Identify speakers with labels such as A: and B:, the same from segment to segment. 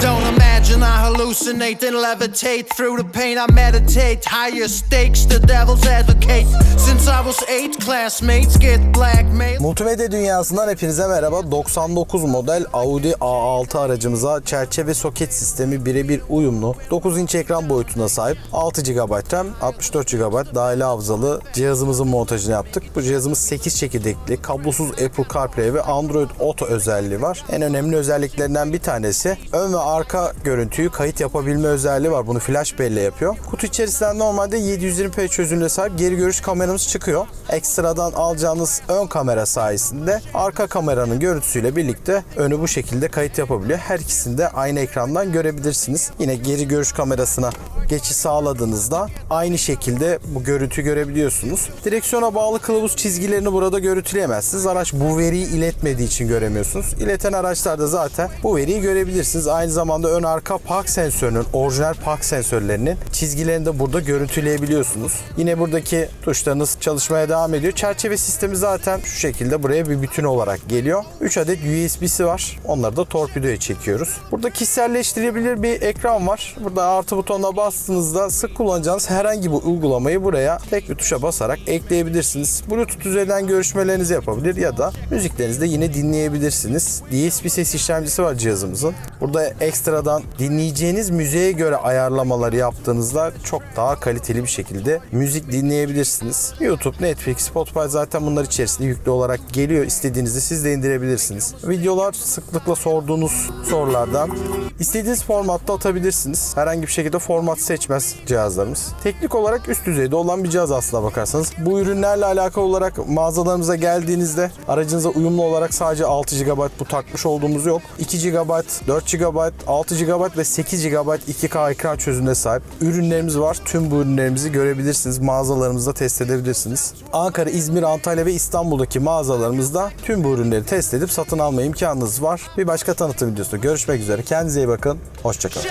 A: don't. I'm imagine I hallucinate then levitate through the pain. I meditate higher stakes, the devil's advocate. Since I was eight, classmates get blackmailed.
B: Multimedya dünyasından hepinize merhaba. 99 model Audi A6 aracımıza çerçeve soket sistemi birebir uyumlu 9 inç ekran boyutuna sahip 6 GB RAM 64 GB dahili hafızalı cihazımızın montajını yaptık. Bu cihazımız 8 çekirdekli kablosuz Apple CarPlay ve Android Auto özelliği var. En önemli özelliklerinden bir tanesi ön ve arka görüntüyü kayıt yapabilme özelliği var. Bunu flash belleğe yapıyor. Kutu içerisinden normalde 720p çözünürlüğe sahip geri görüş kameramız çıkıyor. Ekstradan alacağınız ön kamera sayesinde arka kameranın görüntüsüyle birlikte önü bu şekilde kayıt yapabiliyor. Her ikisini de aynı ekrandan görebilirsiniz. Yine geri görüş kamerasına geçiş sağladığınızda aynı şekilde bu görüntü görebiliyorsunuz. Direksiyona bağlı kılavuz çizgilerini burada görüntüleyemezsiniz. Araç bu veriyi iletmediği için göremiyorsunuz. İleten araçlarda zaten bu veriyi görebilirsiniz. Aynı zamanda ön arka park sensörünün, orijinal park sensörlerinin çizgilerini de burada görüntüleyebiliyorsunuz. Yine buradaki tuşlarınız çalışmaya devam ediyor. Çerçeve sistemi zaten şu şekilde buraya bir bütün olarak geliyor. 3 adet USB'si var. Onları da torpidoya çekiyoruz. Burada kişiselleştirebilir bir ekran var. Burada artı butonuna bastığınızda sık kullanacağınız herhangi bir uygulamayı buraya tek bir tuşa basarak ekleyebilirsiniz. Bluetooth üzerinden görüşmelerinizi yapabilir ya da müziklerinizi de yine dinleyebilirsiniz. DSP ses işlemcisi var cihazımızın. Burada ekstradan dinleyeceğiniz müziğe göre ayarlamaları yaptığınızda çok daha kaliteli bir şekilde müzik dinleyebilirsiniz. YouTube, Netflix, Spotify zaten bunlar içerisinde yüklü olarak geliyor. İstediğinizde siz de indirebilirsiniz. Videolar sıklıkla sorduğunuz sorulardan istediğiniz formatta atabilirsiniz. Herhangi bir şekilde format seçmez cihazlarımız. Teknik olarak üst düzeyde olan bir cihaz aslına bakarsanız. Bu ürünlerle alakalı olarak mağazalarımıza geldiğinizde aracınıza uyumlu olarak sadece 6 GB bu takmış olduğumuz yok. 2 GB, 4 GB, 6 GB ve 8 GB 2K ekran çözünürlüğüne sahip ürünlerimiz var. Tüm bu ürünlerimizi görebilirsiniz. Mağazalarımızda test edebilirsiniz. Ankara, İzmir, Antalya ve İstanbul'daki mağazalarımızda tüm bu ürünleri test edip satın alma imkanınız var. Bir başka tanıtım videosunda görüşmek üzere. Kendinize iyi bakın. Hoşçakalın.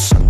A: Johnson.